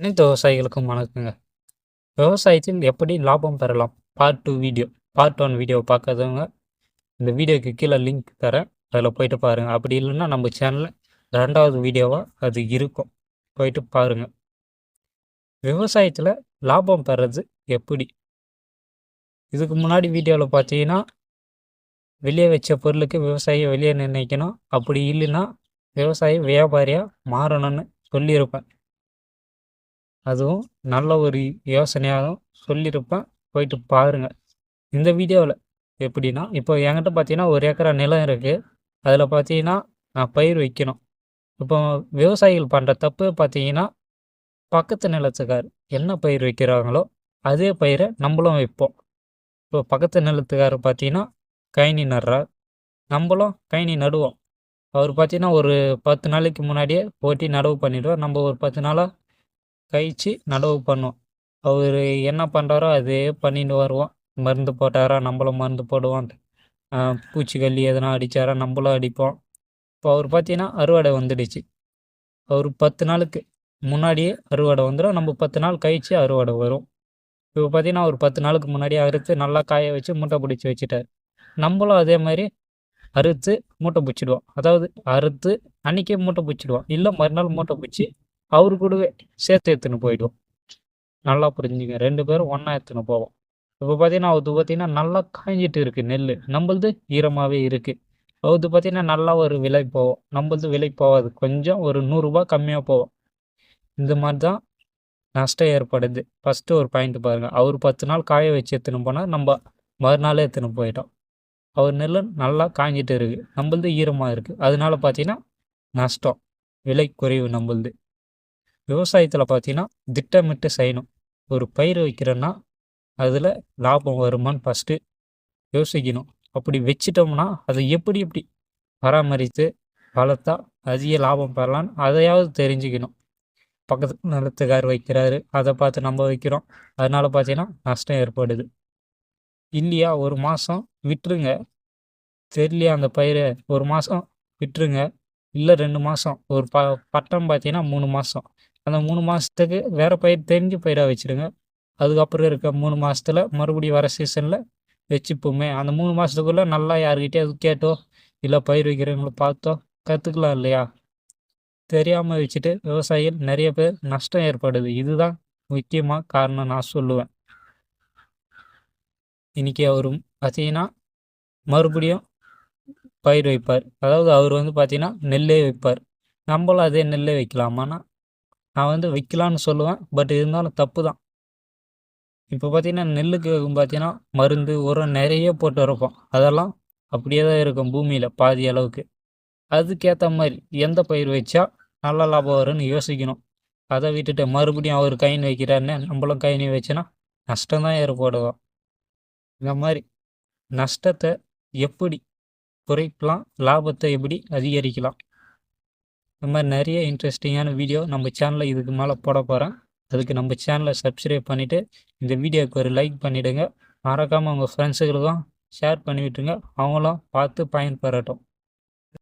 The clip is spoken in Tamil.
அனைத்து விவசாயிகளுக்கும் வணக்கங்க. விவசாயத்தில் எப்படி லாபம் பெறலாம்? Part two video part one video பார்க்காதவங்க இந்த வீடியோக்கு கீழே லிங்க் தரேன். அதில் போயிட்டு பாருங்கள் அப்படி இல்லைன்னா நம்ம சேனலில் ரெண்டாவது வீடியோவாக அது இருக்கும். போயிட்டு பாருங்கள் விவசாயத்தில் லாபம் பெறது எப்படி? இதுக்கு முன்னாடி வீடியோவில் பார்த்தீங்கன்னா வெளியே வச்ச பொருளுக்கு விவசாயி வெளியே நிர்ணயிக்கணும். அப்படி இல்லைன்னா விவசாயி வியாபாரியாக மாறணும்னு சொல்லியிருப்பேன். அதுவும் நல்ல ஒரு யோசனையாகவும் சொல்லியிருப்பேன். போயிட்டு பாருங்கள் இந்த வீடியோவில் எப்படின்னா இப்போ என்கிட்ட பார்த்தீங்கன்னா ஒரு ஏக்கரா நிலம் இருக்குது அதில் பார்த்தீங்கன்னா நான் பயிர் வைக்கணும். இப்போ விவசாயிகள் பண்ணுற தப்பு பார்த்தீங்கன்னா பக்கத்து நிலத்துக்கார் என்ன பயிர் வைக்கிறாங்களோ அதே பயிரை நம்மளும் வைப்போம். இப்போ பக்கத்து நிலத்துக்காரர் பார்த்தீங்கன்னா கைனி நடுறார். நம்மளும் கைனி நடுவோம். அவர் பார்த்தீங்கன்னா ஒரு பத்து நாளைக்கு முன்னாடியே போட்டி நடவு பண்ணிவிடுவார் நம்ம ஒரு பத்து நாளாக கழிச்சு நடவு பண்ணுவோம் அவர் என்ன பண்ணுறாரோ அதே பண்ணிட்டு வருவோம் மருந்து போட்டாரா நம்மளும் மருந்து போடுவோம் பூச்சிக்கல்லி எதனா அடித்தாரா நம்மளும் அடிப்போம். இப்போ அவர் பார்த்தீங்கன்னா அறுவடை வந்துடுச்சு. அவர் பத்து நாளுக்கு முன்னாடியே அறுவடை வந்துடும் நம்ம பத்து நாள் கழிச்சு அறுவடை வரும். இப்போ பார்த்தீங்கன்னா ஒரு பத்து நாளுக்கு முன்னாடியே அறுத்து நல்லா காய வச்சு மூட்டை பிடிச்சி வச்சுட்டார். நம்மளும் அதே மாதிரி அறுத்து மூட்டை பிடிச்சிடுவோம். அதாவது அறுத்து அன்றைக்கே மூட்டை பிடிச்சிடுவோம். இல்லை மறுநாள் மூட்டை பிடிச்சி அவரு கூடவே சேர்த்து எடுத்துன்னு போயிடுவோம். நல்லா புரிஞ்சுங்க. ரெண்டு பேரும் ஒன்றா எடுத்துன்னு போவோம். இப்போ பார்த்தீங்கன்னா அது பார்த்தீங்கன்னா நல்லா காய்ஞ்சிட்டு இருக்குது நெல் நம்மளது ஈரமாகவே இருக்குது அது பார்த்தீங்கன்னா நல்லா ஒரு விலை போவோம் நம்மளது விலை போகாது. கொஞ்சம் ஒரு நூறுரூபா கம்மியாக போவோம் இந்த மாதிரி தான் நஷ்டம் ஏற்படுது. ஃபஸ்ட்டு ஒரு பாயிண்ட் பாருங்கள் அவர் பத்து நாள் காய வச்சு எடுத்துன்னு போனால் நம்ம மறுநாளே எடுத்துன்னு போயிட்டோம். அவர் நெல் நல்லா காய்ஞ்சிட்டு இருக்குது நம்மளது ஈரமாக இருக்குது அதனால பார்த்தீங்கன்னா நஷ்டம். விலை குறைவு நம்மளது. விவசாயத்தில் பார்த்தீங்கன்னா திட்டமிட்டு செய்யணும். ஒரு பயிர் வைக்கிறோன்னா அதில் லாபம் வருமானு ஃபஸ்ட்டு யோசிக்கணும். அப்படி வச்சிட்டோம்னா அதை எப்படி எப்படி பராமரித்து வளர்த்தா அதிக லாபம் பெறலான்னு அதையாவது தெரிஞ்சுக்கணும். பக்கத்து நிலத்துக்கார் வைக்கிறாரு அதை பார்த்து நம்ம வைக்கிறோம். அதனால பார்த்தீங்கன்னா நஷ்டம் ஏற்படுது. இல்லையா ஒரு மாதம் விட்டுருங்க. தெரியலையா அந்த பயிரை? ஒரு மாதம் விட்டுருங்க. இல்லை ரெண்டு மாதம் ஒரு ப பட்டம் பார்த்தீங்கன்னா மூணு மாதம் அந்த மூணு மாதத்துக்கு வேறு பயிர் தெரிஞ்சு பயிராக வச்சுருங்க. அதுக்கப்புறம் இருக்க மூணு மாதத்துல மறுபடியும் வர சீசனில் வச்சுப்போமே. அந்த மூணு மாதத்துக்குள்ளே நல்லா யாருக்கிட்டே கேட்டோ இல்லை பயிர் வைக்கிறவங்கள பார்த்தோ கற்றுக்கலாம் இல்லையா? தெரியாமல் வச்சுட்டு விவசாயிகள் நிறைய பேர் நஷ்டம் ஏற்படுது. இதுதான் முக்கியமாக காரணம் நான் சொல்லுவேன். இன்றைக்கி அவர் பார்த்தீங்கன்னா மறுபடியும் பயிர் வைப்பார். அதாவது அவர் வந்து பார்த்தீங்கன்னா நெல்லே வைப்பார். நம்மளும் அதே நெல்லே வைக்கலாமான்னா நான் வந்து வைக்கலான்னு சொல்லுவேன். பட் இருந்தாலும் தப்பு தான் இப்போ பார்த்தீங்கன்னா நெல்லுக்கு பார்த்தீங்கன்னா மருந்து உரம் நிறைய போட்டு இருப்போம் அதெல்லாம் அப்படியே தான் இருக்கும் பூமியில் பாதி அளவுக்கு. அதுக்கேற்ற மாதிரி எந்த பயிர் வச்சா நல்ல லாபம் வரும்னு யோசிக்கணும். அதை விட்டுட்டு மறுபடியும் அவர் கைன்னு வைக்கிறாருன்னு நம்மளும் கைனி வச்சுன்னா நஷ்டம் தான் ஏற்படுவோம் இந்த மாதிரி நஷ்டத்தை எப்படி குறைக்கலாம் லாபத்தை எப்படி அதிகரிக்கலாம்? இந்த மாதிரி நிறைய இன்ட்ரெஸ்டிங்கான வீடியோ நம்ம சேனலில் இதுக்கு மேலே போட போகிறேன் அதுக்கு நம்ம சேனலை சப்ஸ்கிரைப் பண்ணிவிட்டு இந்த வீடியோவுக்கு ஒரு லைக் பண்ணிவிடுங்க மறக்காமல் உங்கள் ஃப்ரெண்ட்ஸுகளுக்கும் ஷேர் பண்ணி விட்டுருங்க அவங்களும் பார்த்து பயன்பெறட்டும்.